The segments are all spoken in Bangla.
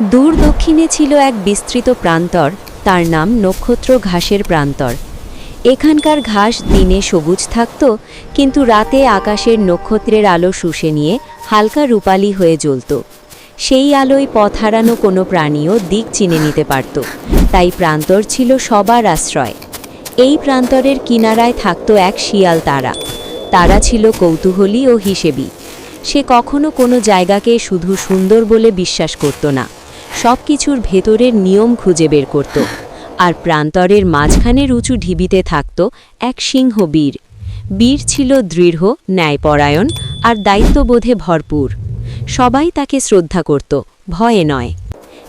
দূর দক্ষিণে ছিল এক বিস্তৃত প্রান্তর, তার নাম নক্ষত্র ঘাসের প্রান্তর। এখানকার ঘাস দিনে সবুজ থাকত, কিন্তু রাতে আকাশের নক্ষত্রের আলো শুষে নিয়ে হালকা রূপালি হয়ে জ্বলত। সেই আলোয় পথ হারানো কোনো প্রাণীও দিক চিনে নিতে পারত, তাই প্রান্তর ছিল সবার আশ্রয়। এই প্রান্তরের কিনারায় থাকত এক শিয়াল তারা। তারা ছিল কৌতূহলী ও হিসেবি। সে কখনো কোনো জায়গাকে শুধু সুন্দর বলে বিশ্বাস করত না। সব কিছুর ভেতরের নিয়ম খুঁজে বের করত। আর প্রান্তরের মাঝখানের উঁচু ঢিবিতে থাকত এক সিংহ বীর। বীর ছিল দৃঢ়, ন্যায়পরায়ণ আর দায়িত্ববোধে ভরপুর। সবাই তাকে শ্রদ্ধা করত, ভয়ে নয়।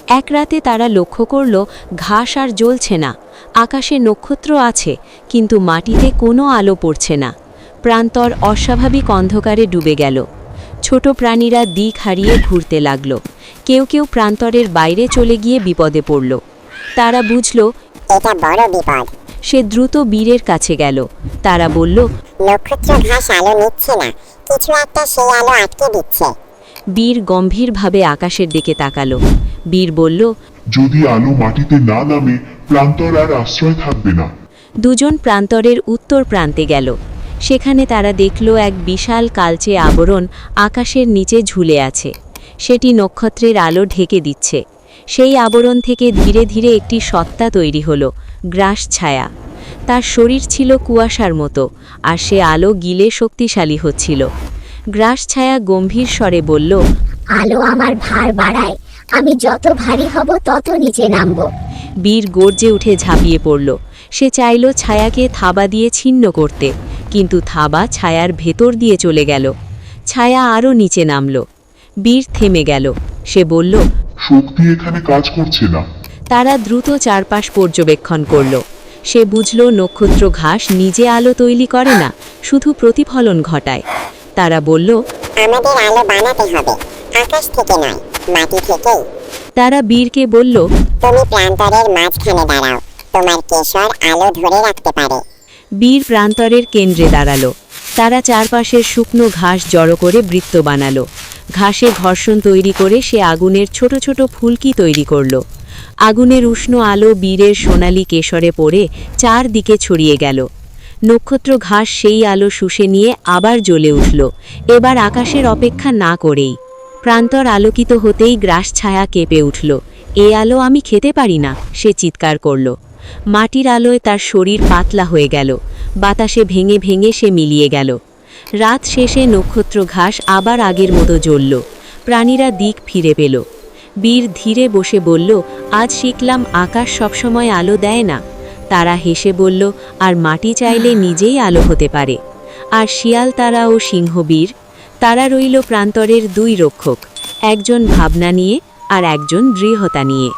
এক রাতে তারা লক্ষ্য করল, ঘাস আর জ্বলছে না। আকাশে নক্ষত্র আছে, কিন্তু মাটিতে কোনো আলো পড়ছে না। প্রান্তর অস্বাভাবিক অন্ধকারে ডুবে গেল। ছোট প্রাণীরা দিক হারিয়ে ঘুরতে লাগল। কেউ কেউ প্রান্তরের বাইরে চলে গিয়ে বিপদে পড়ল। তারা বুঝল এটা বড় বিপদ। সে দ্রুত বীরের কাছে গেল। তারা বলল নক্ষত্র ঘাস আলো নিচ্ছে না কিছু একটা সেই আলো আটকে দিচ্ছে। বীর গম্ভীরভাবে আকাশের দিকে তাকালো। বীর বলল যদি আলো মাটিতে না নামে প্রান্তর আর আশ্রয় থাকবে না। দুজন প্রান্তরের উত্তর প্রান্তে গেল। সেখানে তারা দেখল এক বিশাল কালচে আবরণ আকাশের নিচে ঝুলে আছে। সেটি নক্ষত্রের আলো ঢেকে দিচ্ছে। সেই আবরণ থেকে ধীরে ধীরে একটি সত্তা তৈরি হলো গ্রাস ছায়া। তার শরীর ছিল কুয়াশার মতো আর সে আলো গিলে শক্তিশালী হচ্ছিল। গ্রাস ছায়া গম্ভীর স্বরে বলল আলো আমার ভার বাড়ায়। আমি যত ভারী হব তত নিচে নামবো। বীর গর্জে উঠে ঝাঁপিয়ে পড়ল। সে চাইল ছায়াকে থাবা দিয়ে ছিন্ন করতে। কিন্তু থাবা ছায়ার ভেতর দিয়ে চলে গেল। ছায়া আরও নিচে নামল। বীর থেমে গেল। সে বলল শক্তি এখানে কাজ করছে না। তারা দ্রুত চারপাশ পর্যবেক্ষণ করল। সে বুঝল নক্ষত্র ঘাস নিজে আলো তৈরি করে না শুধু প্রতিফলন ঘটায়। তারা বলল আমাদের আলো বানাতে হবে আকাশ থেকে নয় মাটি থেকেই। তারা বীরকে বলল তুমি প্রান্তরের মাঝখানে দাঁড়াও তোমার কেশর আলো ধরে রাখতে পারে। বীর প্রান্তরের কেন্দ্রে দাঁড়াল। তারা চারপাশের শুকনো ঘাস জড়ো করে বৃত্ত বানালো। ঘাসে ঘর্ষণ তৈরি করে সে আগুনের ছোট ছোট ফুলকি তৈরি করল। আগুনের উষ্ণ আলো বীরের সোনালি কেশরে পড়ে চারদিকে ছড়িয়ে গেল। নক্ষত্র ঘাস সেই আলো শুষে নিয়ে আবার জ্বলে উঠল। এবার আকাশের অপেক্ষা না করেই। প্রান্তর আলোকিত হতেই গ্রাস ছায়া কেঁপে উঠল। এ আলো আমি খেতে পারি না, সে চিৎকার করল। মাটির আলোয় তার শরীর পাতলা হয়ে গেল। বাতাসে ভেঙে ভেঙে সে মিলিয়ে গেল। রাত শেষে নক্ষত্র ঘাস আবার আগের মতো জ্বলল। প্রাণীরা দিক ফিরে পেল। বীর ধীরে বসে বলল, আজ শিখলাম আকাশ সবসময় আলো দেয় না। তারা হেসে বলল, আর মাটি চাইলে নিজেই আলো হতে পারে। আর শিয়াল তারা ও সিংহবীর তারা রইল প্রান্তরের দুই রক্ষক, একজন ভাবনা নিয়ে আর একজন দৃঢ়তা নিয়ে।